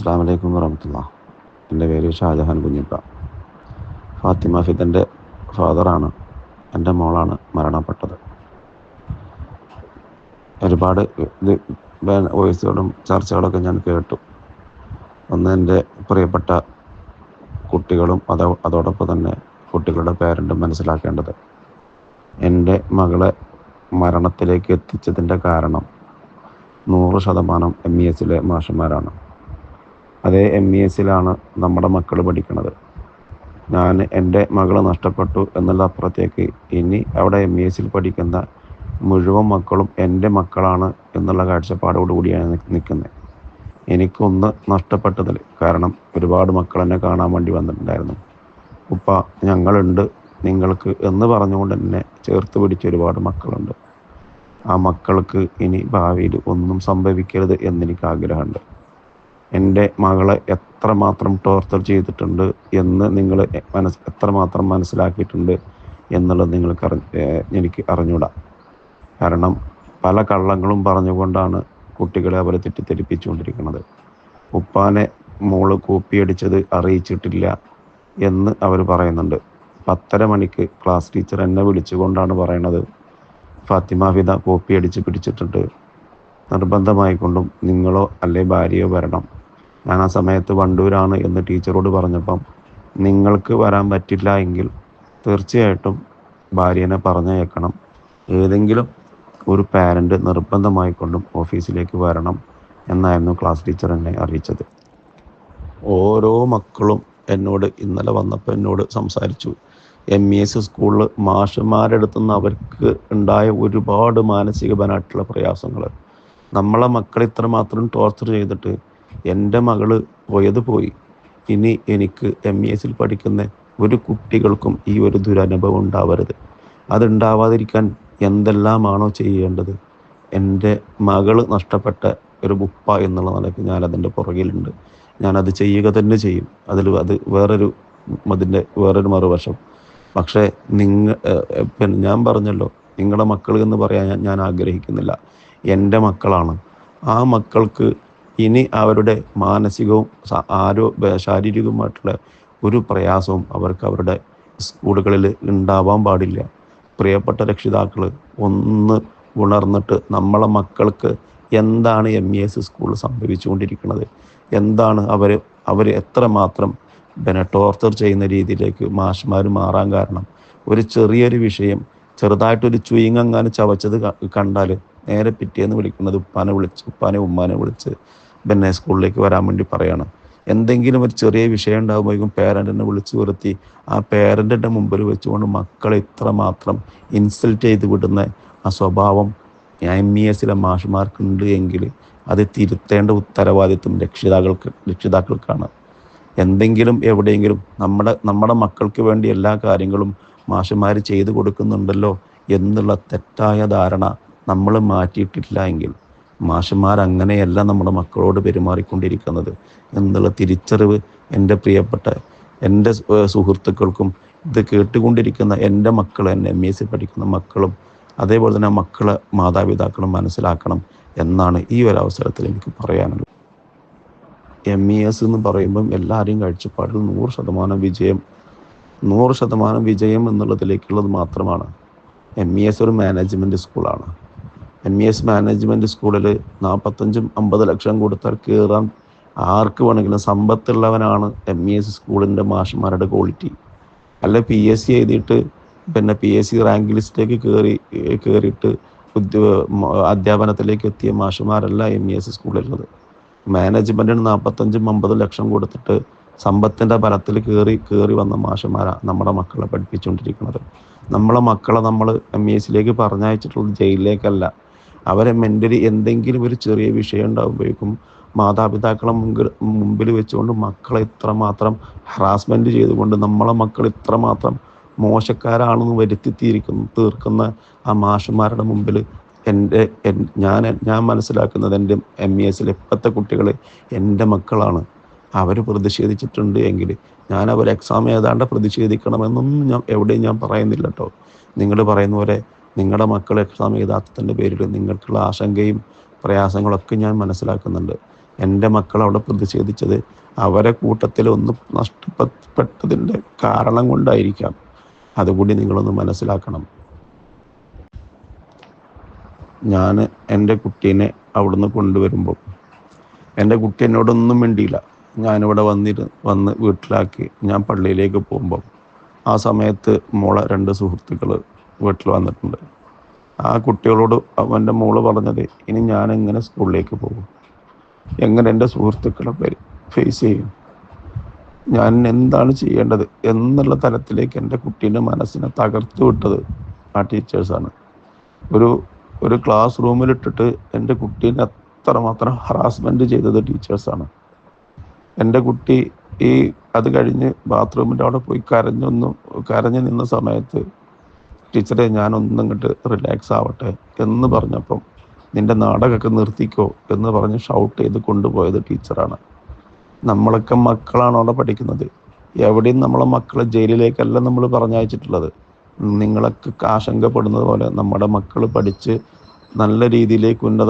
അസ്സാം വലൈക്കും വറഹമത്തുള്ള. എന്റെ പേര് ഷാജഹാൻ കുഞ്ഞിപ്പ. ഫാത്തിമ ഫിദന്റെ ഫാദറാണ്. എന്റെ മോളാണ് മരണപ്പെട്ടത്. ഒരുപാട് വോയിസുകളും ചർച്ചകളൊക്കെ ഞാൻ കേട്ടു. ഒന്ന് എന്റെ പ്രിയപ്പെട്ട കുട്ടികളും അതോ അതോടൊപ്പം തന്നെ കുട്ടികളുടെ പേരന്റും മനസ്സിലാക്കേണ്ടത്. എന്റെ മകളെ മരണത്തിലേക്ക് എത്തിച്ചതിന്റെ കാരണം നൂറ് ശതമാനം എം ഇ എസിലെ മാഷന്മാരാണ്. അതേ എം ഇ എസിലാണ് നമ്മുടെ മക്കൾ പഠിക്കുന്നത് ഞാൻ എന്റെ മകൾ നഷ്ടപ്പെട്ടു എന്നുള്ള അപ്പുറത്തേക്ക് ഇനി അവിടെ എം ഇ എസിൽ പഠിക്കുന്ന മുഴുവൻ മക്കളും എന്റെ മക്കളാണ് എന്നുള്ള കാഴ്ചപ്പാടോടുകൂടിയാണ് നിൽക്കുന്നത് എനിക്കൊന്ന് നഷ്ടപ്പെട്ടതിൽ കാരണം ഒരുപാട് മക്കൾ എന്നെ കാണാൻ വേണ്ടി വന്നിട്ടുണ്ടായിരുന്നു. ഉപ്പ ഞങ്ങളുണ്ട് നിങ്ങൾക്ക് എന്ന് പറഞ്ഞുകൊണ്ട് എന്നെ ചേർത്ത് പിടിച്ച ഒരുപാട് മക്കളുണ്ട്. ആ മക്കൾക്ക് ഇനി ഭാവിയിൽ ഒന്നും സംഭവിക്കരുത് എന്നെനിക്ക് ആഗ്രഹമുണ്ട്. എന്റെ മകളെ എത്രമാത്രം ടോർച്ചർ ചെയ്തിട്ടുണ്ട് എന്ന് നിങ്ങൾ മനസ് എത്രമാത്രം മനസ്സിലാക്കിയിട്ടുണ്ട് എന്നുള്ളത് നിങ്ങൾക്ക് അറി എനിക്ക് അറിഞ്ഞൂടാ. കാരണം പല കള്ളങ്ങളും പറഞ്ഞുകൊണ്ടാണ് കുട്ടികളെ അവരെ തെറ്റിദ്ധരിപ്പിച്ചുകൊണ്ടിരിക്കുന്നത്. ഉപ്പാനെ മോൾ കൂപ്പിയടിച്ചത് അറിയിച്ചിട്ടില്ല എന്ന് അവർ പറയുന്നുണ്ട്. പത്തര മണിക്ക് ക്ലാസ് ടീച്ചർ എന്നെ വിളിച്ചുകൊണ്ടാണ് പറയണത്. ഫാത്തിമ ഫിദ കോപ്പി അടിച്ച് പിടിച്ചിട്ടുണ്ട്. നിർബന്ധമായിക്കൊണ്ടും നിങ്ങളോ അല്ലെ ഭാര്യയോ വരണം. ഞാൻ ആ സമയത്ത് വണ്ടൂരാണ് എന്ന് ടീച്ചറോട് പറഞ്ഞപ്പം നിങ്ങൾക്ക് വരാൻ പറ്റില്ല എങ്കിൽ തീർച്ചയായിട്ടും ഭാര്യനെ പറഞ്ഞയക്കണം. ഏതെങ്കിലും ഒരു പാരന്റ് നിർബന്ധമായിക്കൊണ്ടും ഓഫീസിലേക്ക് വരണം എന്നായിരുന്നു ക്ലാസ് ടീച്ചർ എന്നെ അറിയിച്ചത്. ഓരോ മക്കളും എന്നോട് ഇന്നലെ വന്നപ്പോൾ എന്നോട് സംസാരിച്ചു. എം ഇ എസ് സ്കൂളിൽ മാഷന്മാരുടെ അടുത്തുനിന്ന് അവർക്ക് ഉണ്ടായ ഒരുപാട് മാനസികപരമായിട്ടുള്ള പ്രയാസങ്ങൾ നമ്മളെ മക്കളെ ഇത്രമാത്രം ടോർച്ചർ ചെയ്തിട്ട് എന്റെ മകൾ പോയത് പോയി. ഇനി എനിക്ക് എം ഇ എസിൽ പഠിക്കുന്ന ഒരു കുട്ടികൾക്കും ഈ ഒരു ദുരനുഭവം ഉണ്ടാവരുത്. അതുണ്ടാവാതിരിക്കാൻ എന്തെല്ലാമാണോ ചെയ്യേണ്ടത്? എന്റെ മകൾ നഷ്ടപ്പെട്ട ഒരു ഉപ്പ എന്നുള്ള നിലയ്ക്ക് ഞാൻ അതിന്റെ പുറകിലുണ്ട്. അത് ചെയ്യുക തന്നെ ചെയ്യും. അതിൽ അത് വേറൊരു അതിന്റെ വേറൊരു മറുവശം. പക്ഷേ നിങ്ങൾ ഞാൻ പറഞ്ഞല്ലോ നിങ്ങളുടെ മക്കൾ എന്ന് പറയാൻ ഞാൻ ആഗ്രഹിക്കുന്നില്ല. എന്റെ മക്കളാണ്. ആ മക്കൾക്ക് ഇനി അവരുടെ മാനസികവും ആരോ ശാരീരികവുമായിട്ടുള്ള ഒരു പ്രയാസവും അവർക്ക് അവരുടെ സ്കൂളുകളിൽ ഉണ്ടാവാൻ പാടില്ല. പ്രിയപ്പെട്ട രക്ഷിതാക്കൾ ഒന്ന് ഉണർന്നിട്ട് നമ്മളെ മക്കൾക്ക് എന്താണ് എം ഇ എസ് സ്കൂളിൽ സംഭവിച്ചുകൊണ്ടിരിക്കുന്നത്? എന്താണ് അവർ അവർ എത്രമാത്രം പിന്നെ ടോർച്ചർ ചെയ്യുന്ന രീതിയിലേക്ക് മാഷ്മാർ മാറാൻ കാരണം? ഒരു ചെറിയൊരു വിഷയം ചെറുതായിട്ടൊരു ചുയിങ്ങാനും ചവച്ചത് കണ്ടാൽ നേരെ പിറ്റേന്ന് വിളിക്കുന്നത് ഉപ്പാനെ വിളിച്ച് ഉപ്പാനെ ഉമ്മാനെ വിളിച്ച് പിന്നെ സ്കൂളിലേക്ക് വരാൻ വേണ്ടി പറയണം. എന്തെങ്കിലും ഒരു ചെറിയ വിഷയം ഉണ്ടാകുമ്പോഴേക്കും പേരന്റിനെ വിളിച്ചു വരുത്തി. ആ പേരന്റിന്റെ മുമ്പിൽ വെച്ചുകൊണ്ട് മക്കളെ ഇത്രമാത്രം ഇൻസൾട്ട് ചെയ്ത് വിടുന്ന ആ സ്വഭാവം എം ഇ എസിലെ മാഷുമാർക്കുണ്ട് എങ്കിൽ അത് തിരുത്തേണ്ട ഉത്തരവാദിത്വം രക്ഷിതാക്കൾക്ക് രക്ഷിതാക്കൾക്കാണ്. എന്തെങ്കിലും എവിടെയെങ്കിലും നമ്മുടെ നമ്മുടെ മക്കൾക്ക് വേണ്ടി എല്ലാ കാര്യങ്ങളും മാഷന്മാർ ചെയ്തു കൊടുക്കുന്നുണ്ടല്ലോ എന്നുള്ള തെറ്റായ ധാരണ നമ്മൾ മാറ്റിയിട്ടില്ല എങ്കിൽ മാഷന്മാർ അങ്ങനെയല്ല നമ്മുടെ മക്കളോട് പെരുമാറിക്കൊണ്ടിരിക്കുന്നത്. എന്നുള്ള തിരിച്ചറിവ് എന്റെ പ്രിയപ്പെട്ട എന്റെ സുഹൃത്തുക്കൾക്കും ഇത് കേട്ടുകൊണ്ടിരിക്കുന്ന എന്റെ മക്കൾ എന്നെ എം. S C. പഠിക്കുന്ന മക്കളും അതേപോലെ തന്നെ മക്കളെ മാതാപിതാക്കളും മനസ്സിലാക്കണം എന്നാണ് ഈ ഒരു അവസരത്തിൽ എനിക്ക് പറയാനുള്ളത്. എം. ഇ. എസ്. എന്ന് പറയുമ്പം എല്ലാവരെയും കാഴ്ചപ്പാടിൽ നൂറ് ശതമാനം വിജയം നൂറ് ശതമാനം വിജയം എന്നുള്ളതിലേക്കുള്ളത് മാത്രമാണ്. എം. ഇ. എസ്. ഒരു മാനേജ്മെന്റ് സ്കൂളാണ്. എം ഇ എസ് മാനേജ്മെന്റ് സ്കൂളിൽ നാൽപ്പത്തഞ്ചും അമ്പത് ലക്ഷം കൊടുത്താൽ കയറാൻ ആർക്ക് വേണമെങ്കിലും സമ്പത്തുള്ളവനാണ് എം ഇ എസ് സ്കൂളിന്റെ മാഷന്മാരുടെ ക്വാളിറ്റി അല്ല പി എസ് സി എഴുതിയിട്ട് പിന്നെ പി എസ് സി റാങ്ക് ലിസ്റ്റിലേക്ക് കയറി കയറിയിട്ട് അധ്യാപനത്തിലേക്ക് എത്തിയ മാഷന്മാരല്ല എം ഇ എസ് സ്കൂളിലുള്ളത് മാനേജ്മെന്റിന് നാൽപ്പത്തഞ്ചും അമ്പത് ലക്ഷം കൊടുത്തിട്ട് സമ്പത്തിന്റെ ബലത്തിൽ കയറി കയറി വന്ന മാഷന്മാരാണ് നമ്മുടെ മക്കളെ പഠിപ്പിച്ചുകൊണ്ടിരിക്കുന്നത്. നമ്മളെ മക്കളെ നമ്മൾ എം ഇ എസിലേക്ക് പറഞ്ഞയച്ചിട്ടുള്ളത് ജയിലിലേക്കല്ല. അവരെ മെന്റലി എന്തെങ്കിലും ഒരു ചെറിയ വിഷയം ഉണ്ടാകുമ്പോഴേക്കും മാതാപിതാക്കളെ മുമ്പിൽ മുമ്പിൽ വെച്ചുകൊണ്ട് മക്കളെ ഇത്രമാത്രം ഹറാസ്മെന്റ് ചെയ്തുകൊണ്ട് നമ്മളെ മക്കൾ ഇത്രമാത്രം മോശക്കാരാണെന്ന് വരുത്തി തീർക്കുന്ന തീർക്കുന്ന ആ മാഷന്മാരുടെ മുമ്പിൽ എന്റെ ഞാൻ ഞാൻ മനസ്സിലാക്കുന്നത് എന്റെ എം ഇ എസിലെ ഇപ്പോഴത്തെ കുട്ടികൾ എന്റെ മക്കളാണ്. അവർ പ്രതിഷേധിച്ചിട്ടുണ്ട് എങ്കിൽ ഞാൻ അവർ എക്സാം ഏതാണ്ട് പ്രതിഷേധിക്കണമെന്നൊന്നും ഞാൻ എവിടെയും ഞാൻ പറയുന്നില്ല കേട്ടോ നിങ്ങൾ പറയുന്ന പോലെ നിങ്ങളുടെ മക്കൾ എക്സാം എഴുതാത്തതിന്റെ പേരിൽ നിങ്ങൾക്കുള്ള ആശങ്കയും പ്രയാസങ്ങളൊക്കെ ഞാൻ മനസ്സിലാക്കുന്നുണ്ട്. എന്റെ മക്കൾ അവിടെ പ്രതിഷേധിച്ചത് അവരെ കൂട്ടത്തിൽ ഒന്ന് നഷ്ടപ്പെട്ടതിന്റെ കാരണം കൊണ്ടായിരിക്കാം. അതുകൂടി നിങ്ങളൊന്ന് മനസ്സിലാക്കണം. ഞാൻ എന്റെ കുട്ടീനെ അവിടുന്ന് കൊണ്ടുവരുമ്പോൾ എന്റെ കുട്ടി എന്നോടൊന്നും മിണ്ടിയില്ല. ഞാനിവിടെ വന്നിരു വന്ന് വീട്ടിലാക്കി ഞാൻ പള്ളിയിലേക്ക് പോകുമ്പോൾ ആ സമയത്ത് മോളെ രണ്ട് സുഹൃത്തുക്കൾ വീട്ടിൽ വന്നിട്ടുണ്ട്. ആ കുട്ടികളോട് അവന്റെ മോൾ പറഞ്ഞത് ഇനി ഞാൻ എങ്ങനെ സ്കൂളിലേക്ക് പോകും? എങ്ങനെ എന്റെ സുഹൃത്തുക്കളെ ഫേസ് ചെയ്യും? ഞാൻ എന്താണ് ചെയ്യേണ്ടത്? എന്നുള്ള തലത്തിലേക്ക് എന്റെ കുട്ടീന്റെ മനസ്സിനെ തകർത്തു വിട്ടത് ആ ടീച്ചേഴ്സാണ് ഒരു ഒരു ക്ലാസ് റൂമിലിട്ടിട്ട് എന്റെ കുട്ടീനെ അത്രമാത്രം ഹറാസ്മെന്റ് ചെയ്തത് ടീച്ചേഴ്സാണ് എന്റെ കുട്ടി ഈ അത് കഴിഞ്ഞ് ബാത്റൂമിന്റെ അവിടെ പോയി കരഞ്ഞൊന്നും കരഞ്ഞു നിന്ന സമയത്ത് ടീച്ചറെ ഞാനൊന്നും ഇങ്ങോട്ട് റിലാക്സ് ആവട്ടെ എന്ന് പറഞ്ഞപ്പം നിന്റെ നാടകമൊക്കെ നിർത്തിക്കോ എന്ന് പറഞ്ഞ് ഷൗട്ട് ചെയ്ത് കൊണ്ടുപോയത് ടീച്ചറാണ്. നമ്മളൊക്കെ മക്കളാണ് അവിടെ പഠിക്കുന്നത്. എവിടെയും നമ്മളെ മക്കളെ ജയിലിലേക്കല്ല നമ്മൾ പറഞ്ഞയച്ചിട്ടുള്ളത്. നിങ്ങളൊക്കെ ആശങ്കപ്പെടുന്നത് പോലെ നമ്മുടെ മക്കൾ പഠിച്ച് നല്ല രീതിയിലേക്ക് ഉന്നത